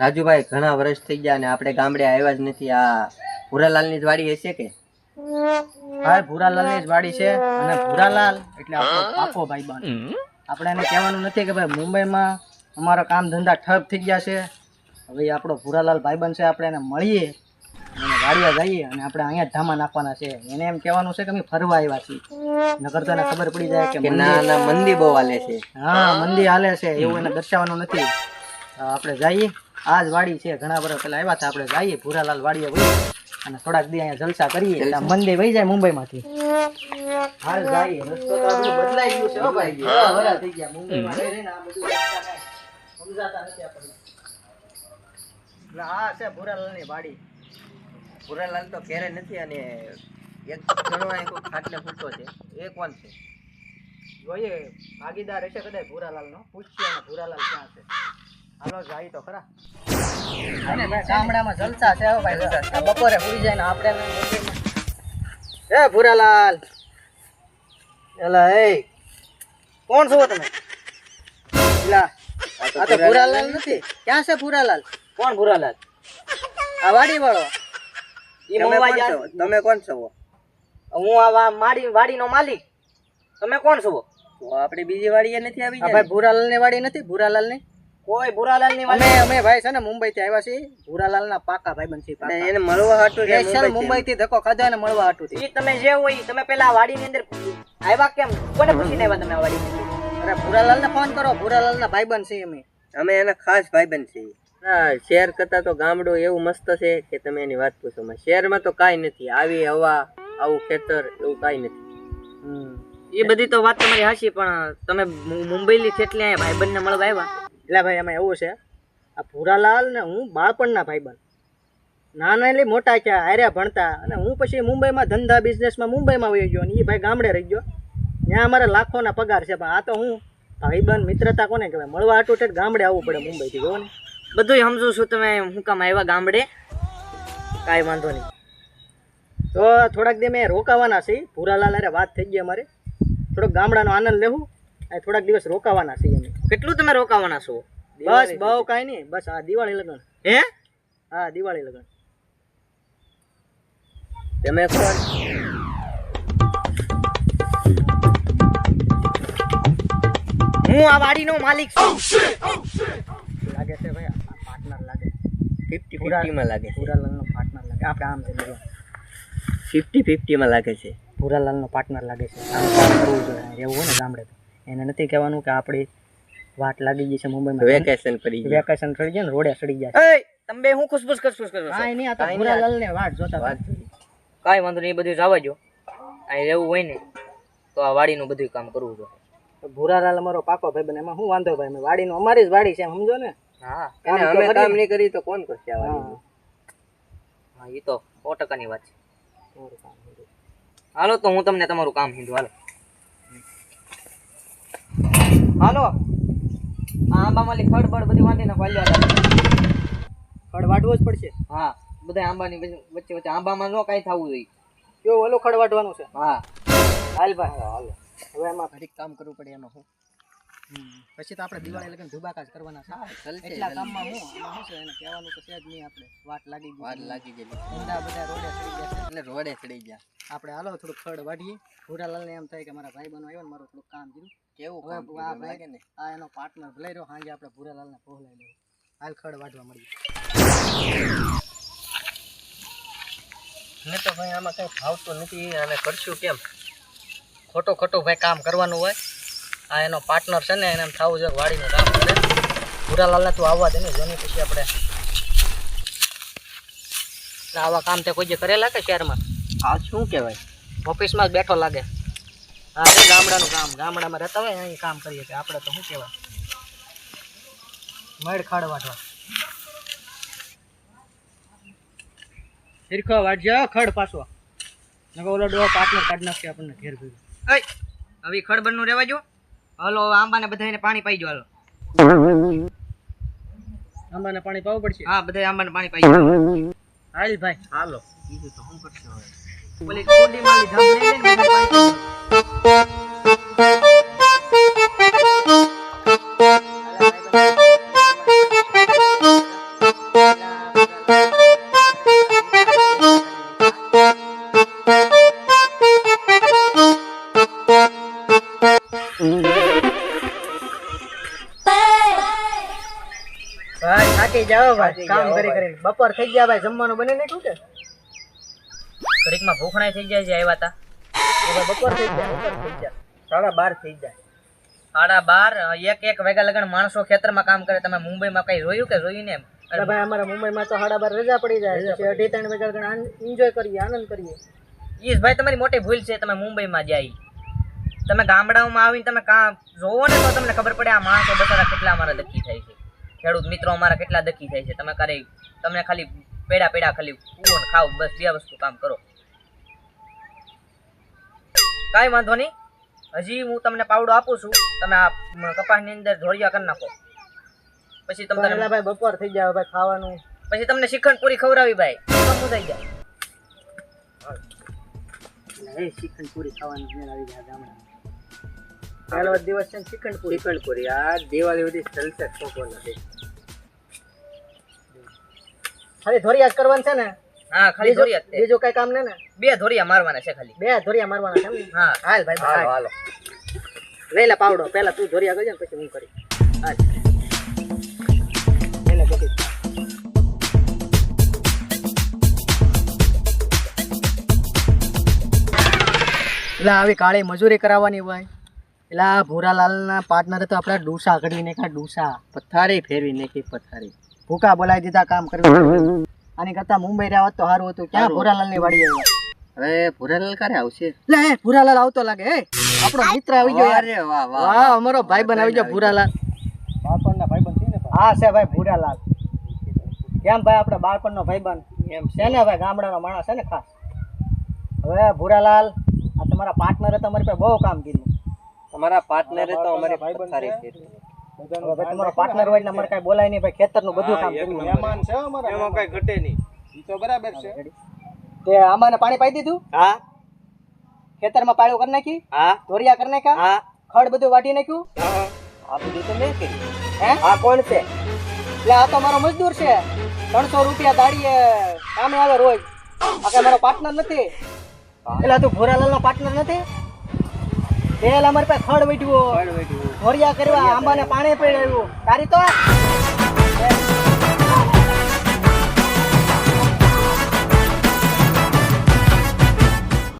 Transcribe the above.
રાજુભાઈ ઘણા વર્ષ થઈ ગયા અને આપણે ગામડે આવ્યા જ નથી. આ પુરાલાલની જ વાડી હશે કે? હા ભૂરાલાલની જ વાડી છે અને ભૂરાલાલ એટલે આપણો પાકો ભાઈબંધ. આપણે એને કહેવાનું નથી કે ભાઈ મુંબઈમાં અમારા કામ ધંધા ઠપ થઈ ગયા છે. હવે આપણો ભૂરાલાલ ભાઈબંધ છે આપણે એને મળીએ અને વાડિયા જઈએ અને આપણે અહીંયા જ ધામા નાખવાના છે. એને એમ કહેવાનું છે કે અમે ફરવા આવ્યા છીએ. નગર તો એને ખબર પડી જાય કે કે ના ના મંદી બહુ હાલે છે. હા મંદી હાલે છે એવું એને દર્શાવવાનું નથી. આપણે જઈએ. આ જ વાડી છે ઘણા વર્ષ પહેલા આવ્યા હતા. આપણે જઈએ ભૂરાલાલ વાડીએ વહી અને થોડાક દી અહીંયા જલસા કરીએ. એટલે આ વહી જાય મુંબઈમાંથી. હાલ જઈએ. રસ્તો તો આ બધું બદલાઈ ગયો છે હો ભાઈ. વરા થઈ ગયા મુંબઈમાં રહી રહીને આ બધું સમજાતા નથી આપણને. એટલે આ છે ભૂરાલાલની વાડી. ભૂરાલાલ તો ઘેરે નથી અને એક જણો અહીં કોઈ ખાટલે ફૂટો છે. એ કોણ છે. જોઈએ ભાગીદાર હશે કદાચ ભૂરાલાલનો. પૂછીએ અને ભૂરાલાલ ક્યાં છે. હાલો જાય તો ખરા. અને ભાઈ ગામડામાં જલસા છે હો ભાઈ બપોરે પૂરી જાય ને આપણે એ ભૂરાલાલ. એલા એ. કોણ છો તમે? એલા આ તો ભૂરાલાલ. નથી. ક્યાં છે ભૂરાલાલ? કોણ ભૂરાલાલ? આ વાડી વાળો ઈ તમે મોવા કોણ છો? તમે કોણ છો? હું આ વા- માડી વાડીનો માલિક. તમે કોણ છો? તો આપણે બીજી વાડીએ નથી આવી જાય ભાઈ ભૂરાલાલની? વાડી નથી? ભૂરાલાલની કોઈ ભૂરાલાલની અમે અમે ભાઈ છે ને મુંબઈ થી આવ્યા છીએ. ભૂરાલાલ ના પાકા ભાઈ છીએ પાકા. એને મળવા હાટું છે સ્પેશિયલ મુંબઈ થી ધક્કો ખાધો અને મળવા હાટું થી તમે જે હોય તમે પેલા વાડી ની અંદર આવ્યા કેમ? કોને પૂછીને આવ્યા તમે વાડી અરે ભૂરાલાલ ને ફોન કરો. ભૂરાલાલ ના ભાઈ છીએ અમે. અમે એના ખાસ ભાઈબંધ છીએ. હા શહેર કરતા તો ગામડું એવું મસ્ત છે કે તમે એની વાત પૂછો. માં શહેરમાં તો કાંઈ નથી. આવી હવા આવું ખેતર એવું કાંઈ નથી. એ બધી તો વાત તમારી હાચી પણ તમે મુંબઈ થી એટલે ભાઈ બંને મળવા આવ્યા એટલે ભાઈ એમાં એવું છે આ ભૂરાલાલ ને હું બાળપણના ભાઈબંધ. નાના એટલે મોટા છે હાર્યા ભણતા અને હું પછી મુંબઈમાં ધંધા બિઝનેસમાં મુંબઈમાં વહી ગયો અને એ ભાઈ ગામડે રહી ગયો. ત્યાં અમારે લાખોના પગાર છે પણ આ તો હું ભાઈબંધ મિત્રતા કોને કહેવાય? મળવા ઠેઠ ગામડે આવવું પડે મુંબઈથી જોવો ને? બધું સમજુ છું તમે હું કામ આવ્યા ગામડે? કાંઈ વાંધો નહીં. તો થોડાક દી મેં રોકાવાના છે ભૂરાલાલ અરે વાત થઈ ગઈ અમારે. થોડોક ગામડાનો આનંદ લેવું. થોડાક દિવસ રોકાવાના છીએ અમે કેટલું તમે રોકાવાના છો? બસ બહુ કાંઈ નહીં. બસ આ દિવાળી લગન. હે? હા દિવાળી લગન. તમે હું આ વાડીનો માલિક છું. લાગે છે ભાઈ આ પાર્ટનર લાગે. ફિફ્ટી ફિફ્ટીમાં લાગે છે. નો પાર્ટનર લાગે. આપણે આમ છે ફિફ્ટી ફિફ્ટીમાં લાગે છે. પુરાલાલનો પાર્ટનર લાગે છે. આમ કરવું જોઈએ રહેવું હોય ને ગામડે તો. એને નથી કહેવાનું કે આપણી વાટ લાગી ગઈ છે મુંબઈમાં. વેકેશન પડી ગયું. વેકેશન પડી ને રોડે સડી જાય તમે હું ખુશબુશ ખુશબુશ કરો હા નહીં આ તો. ભૂરાલાલ ને વાટ જોતા વાત કાઈ વાંધો નહીં બધું જવા દો અહીં રહેવું હોય ને તો આ વાડીનું બધું કામ કરવું જોઈએ ભૂરાલાલ અમારો પાકો ભાઈ બને એમાં શું વાંધો ભાઈ? અમે વાડીનું અમારી જ વાડી છે સમજો ને? હા અને અમે કામ નહીં કરી તો કોણ કરશે આ વાડી હા. એ તો સો ટકાની વાત છે. હાલો તો હું તમને તમારું કામ હિંદુ હાલો. હાલો. આંબામાં ખડ બળ બધી વાંધી ને વાલ્યા ખડ વાટવો જ પડશે. હા બધા આંબાની વચ્ચે વચ્ચે આંબામાં ન કાંઈ થવું જોઈએ. કેવું ઓલો ખડ વાટવાનું છે? હા. હાલ ભાઈ હાલો હવે એમાં ઘડીક કામ કરવું પડે એમાં શું પછી તો આપણે દિવાળી લગન ધુબાકા જ કરવાના છે. એટલા કામમાં હું શું છે એને કહેવાનું તો છે જ નહીં આપણે. વાટ લાગી ગઈ વાર લાગી ગયેલી ઊંડા બધા રોડે ચડી ગયા એટલે રોડે ચડી ગયા. આપણે હાલો થોડુંક ખડ વાઢીએ. ભૂરાલાલને એમ થાય કે મારા ભાઈ બનો આવ્યો ને મારું થોડું કામ કર્યું. કેવું કામ આ ભાઈ કે ને? આ એનો પાર્ટનર ભલાઈ રહ્યો. સાંજે આપણે ભૂરાલાલને પહોંચાઈ લેવું. હાલ ખડ વાઢવા મળીએ. મેં તો ભાઈ આમાં કઈ ભાવતું નથી. અને કરશું કેમ? ખોટો ખોટું ભાઈ કામ કરવાનું હોય. આ એનો પાર્ટનર છે ને એને એમ થવું જોઈએ વાડીનું કામ કરે. ભૂરાલાલને તું આવવા દે ને જોની પછી આપણે આવા કામ તે કોઈ જે કરેલા કે શહેરમાં? આ શું કહેવાય? ઓફિસમાં જ બેઠો લાગે. હા એ ગામડાનું કામ ગામડામાં રહેતા હોય અહીં કામ કરીએ કે આપણે તો શું કહેવાય? મેળ ખાડ વાટવા હિરખો વાટજો ખડ પાછો. નકો ઓલો ડો પાર્ટનર કાઢ નાખશે આપણને ઘેર ભેગું. હવે ખડ બનનું રહેવા જો હાલો આંબાને બધાને પાણી પાઈ જો હાલો. આંબાને પાણી પાવું પડશે? હા બધા આંબાને પાણી પાઈ હાલ ભાઈ. હાલો બીજું તો શું કરશે હવે? ઓલી કોડી માલી ધામ લઈ લઈને પાણી થાકી જાવ ભાઈ. કામ કરી કરીને. બપોર થઈ ગયા ભાઈ જમવાનું બની નાખ્યું કે? ઘડીકમાં ભૂખણા થઈ જાય છે આવ્યા હતા બપોર થઈ જાય બપોર થઈ જાય સાડા બાર થઈ જાય સાડા બાર એક એક વાગ્યા લગન માણસો ખેતરમાં કામ કરે. તમે મુંબઈમાં કઈ રોયું કે રોયું ને અરે ભાઈ અમારા મુંબઈમાં તો સાડા બાર રજા પડી જાય. પછી અઢી ત્રણ વાગ્યા લગન એન્જોય કરીએ આનંદ કરીએ. ઈશ ભાઈ તમારી મોટી ભૂલ છે તમે મુંબઈમાં જાય. તમે ગામડાઓમાં આવીને તમે કામ જોવો ને તો તમને ખબર પડે આ માણસો બચારા કેટલા અમારા લખી થાય છે. ખેડૂત મિત્રો અમારા કેટલા દકી થાય છે. તમે કરે તમને ખાલી પેડા પેડા ખાલી કૂવો ને ખાવ બસ બે વસ્તુ કામ કરો. કાંઈ વાંધો નહીં. હજી હું તમને પાવડો આપું છું. તમે આ કપાસની અંદર ધોળિયા કરી નાખો. પછી તમને ભાઈ બપોર થઈ જાય ભાઈ ખાવાનું. પછી તમને શ્રીખંડ પૂરી ખવડાવી ભાઈ. શું થઈ જાય. એ શ્રીખંડ પૂરી ખાવાનું આવી જાય ગામડામાં. પહેલો દિવસ છે ને શ્રીખંડ પૂરી શ્રીખંડપુરી આ દિવાળી બધી ચલશે ખોખો નથી. ખાલી ધોરિયા જ કરવાનું છે ને? હા ખાલી ધોરિયા બીજું. કઈ કામ નહીં ને? બે ધોરિયા મારવાના છે ખાલી. બે ધોરિયા મારવાના છે હા. હાલ ભાઈ હાલો હાલ. લઈ લે પાવડો. પહેલા તું ધોરિયા કરજે ને પછી હું કરી હાલ. લઈ લે પછી એટલે આવી કાળી મજૂરી કરાવવાની હોય. એટલે આ ભૂરાલાલના પાર્ટનરે તો આપણા ડૂસા કરી નાખ્યા ડૂસા પથારી ફેરવી નાખી પથારી. ભૂકા બોલાવી દીધા કામ કરવું આની કરતા મુંબઈ રહ્યા હોત તો સારું હતું. ક્યાં ભૂરાલાલની વાડી આવ્યા હવે ભુરાલાલ ક્યારે આવશે? લે હે ભૂરાલાલ આવતો લાગે હે. આપણો મિત્ર આવી ગયો અરે વાહ વાહ વાહ અમારો ભાઈબંધ આવી ગયો ભૂરાલાલ. બાળપણના બન છે ને હા છે ભાઈ ભૂરાલાલ. કેમ ભાઈ આપણે બાળપણનો બન એમ છે. ને ભાઈ ગામડાનો માણસ છે ને ખાસ. હવે ભૂરાલાલ આ તમારા પાર્ટનરે તમારી પાસે બહુ કામ કીધું તમારા પાર્ટનરે તો અમારી પથારી ફેરવી હવે તમારો પાર્ટનર હોય એટલે અમારે કાંઈ બોલાય નહીં ભાઈ ખેતરનું બધું કામ કર્યું એમાં કઈ ઘટે નહીં. તે આમાને પાણી પાઈ દીધું? હા. ખેતરમાં પાળું કરી નાખી? હા. ધોરિયા કરી નાખ્યા? હા. ખડ બધું વાટી નાખ્યું? હા. આ બધું તો મેં કર્યું. હે? આ કોણ છે? એટલે આ તો મારો મજદૂર છે. ત્રણસો રૂપિયા દાડીએ કામે આવે રોજ આ કઈ મારો પાર્ટનર નથી. એટલે તું ભોરાલાલ નો પાર્ટનર નથી? પેલા અમારી પાસે ખડ વેઠ્યું ધોરિયા કરવા આંબાને પાણી પડાવ્યું તારી તો